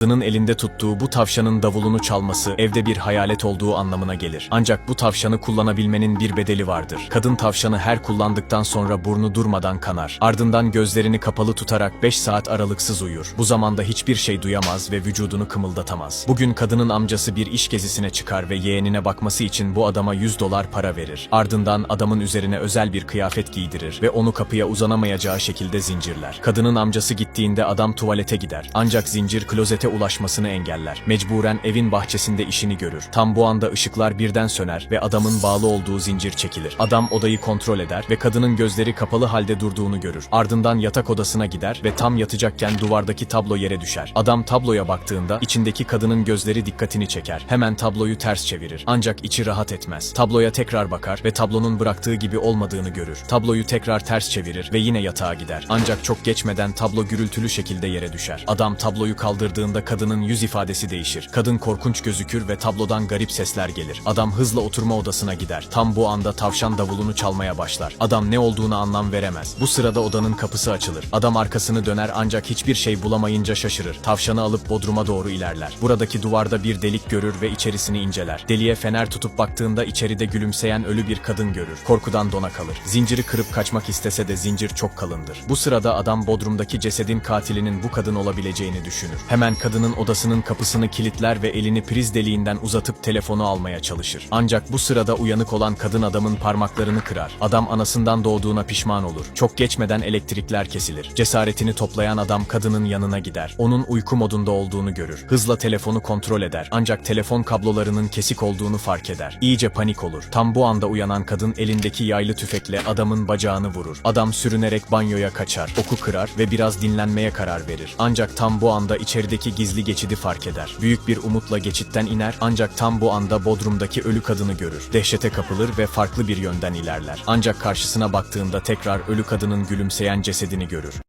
Kadının elinde tuttuğu bu tavşanın davulunu çalması evde bir hayalet olduğu anlamına gelir. Ancak bu tavşanı kullanabilmenin bir bedeli vardır. Kadın tavşanı her kullandıktan sonra burnu durmadan kanar. Ardından gözlerini kapalı tutarak 5 saat aralıksız uyur. Bu zamanda hiçbir şey duyamaz ve vücudunu kımıldatamaz. Bugün kadının amcası bir iş gezisine çıkar ve yeğenine bakması için bu adama 100 dolar para verir. Ardından adamın üzerine özel bir kıyafet giydirir ve onu kapıya uzanamayacağı şekilde zincirler. Kadının amcası gittiğinde adam tuvalete gider. Ancak zincir klozete ulaşmasını engeller. Mecburen evin bahçesinde işini görür. Tam bu anda ışıklar birden söner ve adamın bağlı olduğu zincir çekilir. Adam odayı kontrol eder ve kadının gözleri kapalı halde durduğunu görür. Ardından yatak odasına gider ve tam yatacakken duvardaki tablo yere düşer. Adam tabloya baktığında içindeki kadının gözleri dikkatini çeker. Hemen tabloyu ters çevirir. Ancak içi rahat etmez. Tabloya tekrar bakar ve tablonun bıraktığı gibi olmadığını görür. Tabloyu tekrar ters çevirir ve yine yatağa gider. Ancak çok geçmeden tablo gürültülü şekilde yere düşer. Adam tabloyu kaldırdığında kadının yüz ifadesi değişir. Kadın korkunç gözükür ve tablodan garip sesler gelir. Adam hızla oturma odasına gider. Tam bu anda tavşan davulunu çalmaya başlar. Adam ne olduğunu anlam veremez. Bu sırada odanın kapısı açılır. Adam arkasını döner ancak hiçbir şey bulamayınca şaşırır. Tavşanı alıp bodruma doğru ilerler. Buradaki duvarda bir delik görür ve içerisini inceler. Deliğe fener tutup baktığında içeride gülümseyen ölü bir kadın görür. Korkudan dona kalır. Zinciri kırıp kaçmak istese de zincir çok kalındır. Bu sırada adam bodrumdaki cesedin katilinin bu kadın olabileceğini düşünür. Hemen kadının odasının kapısını kilitler ve elini priz deliğinden uzatıp telefonu almaya çalışır. Ancak bu sırada uyanık olan kadın adamın parmaklarını kırar. Adam anasından doğduğuna pişman olur. Çok geçmeden elektrikler kesilir. Cesaretini toplayan adam kadının yanına gider. Onun uyku modunda olduğunu görür. Hızla telefonu kontrol eder. Ancak telefon kablolarının kesik olduğunu fark eder. İyice panik olur. Tam bu anda uyanan kadın elindeki yaylı tüfekle adamın bacağını vurur. Adam sürünerek banyoya kaçar. Oku kırar ve biraz dinlenmeye karar verir. Ancak tam bu anda içerideki gizli geçidi fark eder. Büyük bir umutla geçitten iner ancak tam bu anda bodrumdaki ölü kadını görür. Dehşete kapılır ve farklı bir yönden ilerler. Ancak karşısına baktığında tekrar ölü kadının gülümseyen cesedini görür.